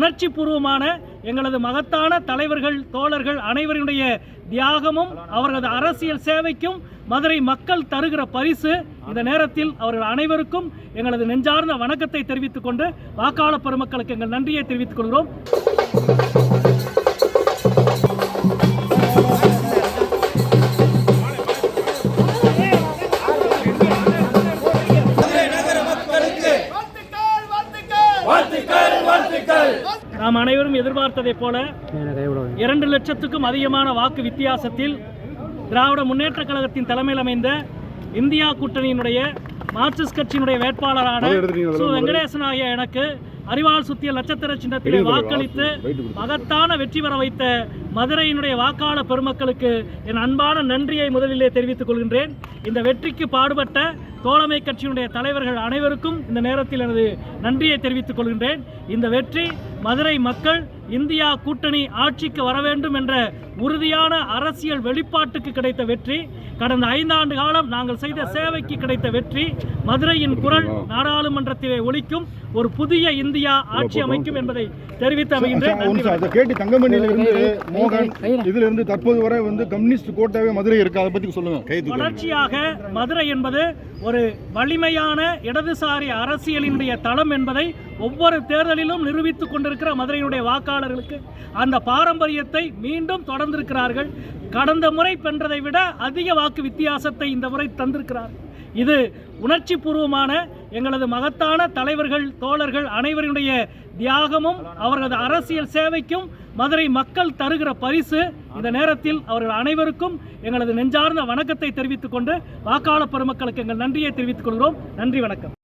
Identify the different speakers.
Speaker 1: உணர்ச்சி பூர்வமான எங்களது மகத்தான தலைவர்கள் தோழர்கள் அனைவருடைய தியாகமும் அவர்களது அரசியல் சேவைக்கும் மதுரை மக்கள் தருகிற பரிசு இந்த நேரத்தில் அவர்கள் அனைவருக்கும் எங்களது நெஞ்சார்ந்த வணக்கத்தை தெரிவித்துக் கொண்டு வாக்காளர் பெருமக்களுக்கு எங்கள் நன்றியை தெரிவித்துக் கொள்கிறோம். நாம் அனைவரும் எதிர்பார்த்ததைப் போல இரண்டு லட்சத்துக்கும் அதிகமான வாக்கு வித்தியாசத்தில் திராவிட முன்னேற்றக் கழகத்தின் தலைமையில் அமைந்த இந்தியா கூட்டணியினுடைய மார்க்சிஸ்ட் கட்சியினுடைய வேட்பாளரான சு. வெங்கடேசன் ஆகிய எனக்கு அறிவால் சுத்திய நட்சத்திர சின்னத்திலே வாக்களித்து மகத்தான வெற்றி பெற வைத்த மதுரையினுடைய வாக்காளர் பெருமக்களுக்கு என் அன்பான நன்றியை முதலிலே தெரிவித்துக் கொள்கின்றேன். இந்த வெற்றிக்கு பாடுபட்ட தோழமை கட்சியினுடைய தலைவர்கள் அனைவருக்கும் இந்த நேரத்தில் எனது நன்றியை தெரிவித்துக் கொள்கின்றேன். இந்த வெற்றி மதுரை மக்கள் இந்தியா கூட்டணி ஆட்சிக்கு வர வேண்டும் என்ற உறுதியான அரசியல் வெளிப்பாட்டுக்கு கிடைத்த வெற்றி கடந்த ஐந்தாண்டு காலம் நாங்கள் செய்த சேவைக்கு கிடைத்த வெற்றி மதுரையின் குரல் நாடாளுமன்றத்திலே ஒலிக்கும் ஒரு புதிய இந்தியா ஆட்சி அமைக்கும் என்பதை தெரிவித்து அமைகின்றேன்.
Speaker 2: ஒன்று
Speaker 1: நன்றி
Speaker 2: சார் அதை கேட்டு தங்கமணியில இருந்து மோகன் இதுல இருந்து தற்போது வரை வந்து கம்யூனிஸ்ட் கோட்டாவே மதுரை இருக்கு அதை பத்தி சொல்லுங்க.
Speaker 1: தொடர்ச்சியாக மதுரை என்பது ஒரு வலிமையான இடதுசாரி அரசியலினுடைய தளம் என்பதை ஒவ்வொரு தேர்தலிலும் நிரூபித்துக் கொண்டிருக்கிற மதுரையினுடைய தொழிலாளர்களுக்கு அந்த பாரம்பரியத்தை மீண்டும் தொடர்ந்திருக்கிறார்கள். கடந்த முறை பென்றதை விட அதிக வாக்கு வித்தியாசத்தை இந்த முறை தந்திருக்கிறார். இது உணர்ச்சி பூர்வமான எங்களது மகத்தான தலைவர்கள் தோழர்கள் அனைவருடைய தியாகமும் அவர்களது அரசியல் சேவைக்கும் மதுரை மக்கள் தருகிற பரிசு இந்த நேரத்தில் அவர்கள் அனைவருக்கும் எங்களது நெஞ்சார்ந்த வணக்கத்தை தெரிவித்துக் கொண்டு வாக்காளர் பெருமக்களுக்கு எங்கள் நன்றியை தெரிவித்துக் கொள்கிறோம். நன்றி வணக்கம்.